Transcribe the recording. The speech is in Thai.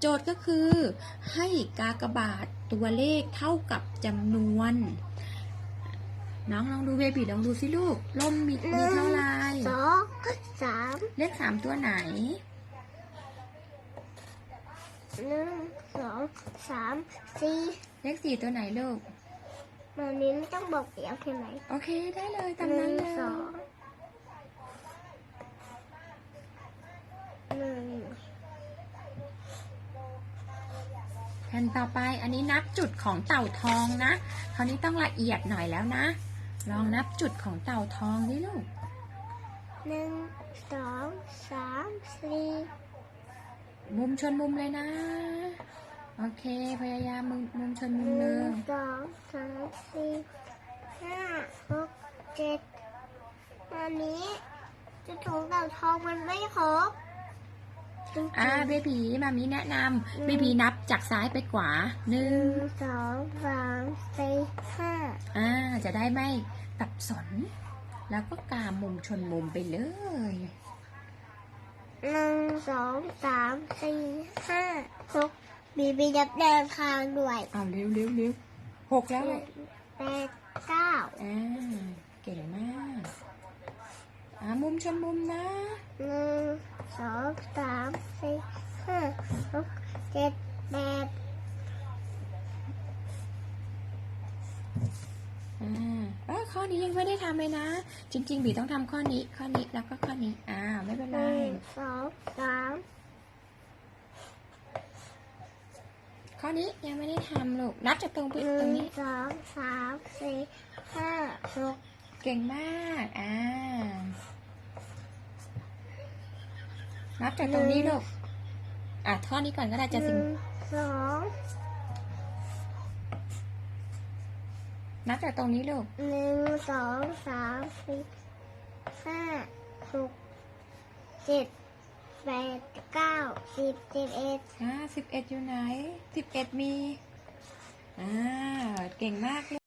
โจทย์ก็คือ ให้กากบาทตัวเลขเท่ากับจำนวน น้องลองดูเบบีลองดูสิลูกลมมีมีเท่าไหร่สองสามเลขสามตัวไหนหนึ่งสองสามสี่เลขสี่ตัวไหนลูกมันนี้ไม่ต้องบอกเสียงใช่ไหมโอเคได้เลยตามหนั้นึ่นงเลย สองหนึ่ง แผ่นต่อไปอันนี้นับจุดของเต่าทองนะคราวนี้ต้องละเอียดหน่อยแล้วนะ ลองนับจุดของเต่าทองดิลูกหนึ่งสองสามสี่มุมชนมุมเลยนะ โอเค พยายามมุมมุมชนมุหมเลนึ่งยสองสามสี่ห้าหกเจ็ดอันนี้จุดของเต่าทองมันไม่ครบจริงๆ อ่าเบบีมามีแนะนำเบบีนับจากซ้ายไปขวาหนึ่หงนึ่งสองสามสี่ห้าอ่าจะได้ไม่ตับสน แล้วก็กามุมชนมุมไปเลยหนึ่งสองสามสี่ห้าหกบีบียับแดงคางด้วยเอาเร็วเร็วเร็วหกแล้วเจ็ดแปดเก้าอ่าเก่งมากอ่ามุมชนมุมนะหนึ่งสองสามสี่ห้าหก เจ็ดแปดอ่าเออข้อนี้ยังไม่ได้ทำเลยนะ จริง ๆ บีต้องทำข้อนี้ข้อนี้แล้วก็ข้อนี้อ่าไม่เป็นหไรนึ่งสองสามข้อนี้ยังไม่ได้ทำลูกนับจากตรงไปหตรนึ่งงนี้ สองสามสี่ห้าหกเก่งมาก อ่า นับจากตรงนี้ลูก อะข้อนี้ก่อนก็ได้หจะสิงนึ่งสองนับจากตรงนี้ลูกหนึ่งสองสามสี่ห้าหกเจ็ดแปดเก้าสิบสิบเอ็ดอ่าสิบเอ็ดอยู่ไหนสิบเอ็ดมี อ่า เก่งมากเลย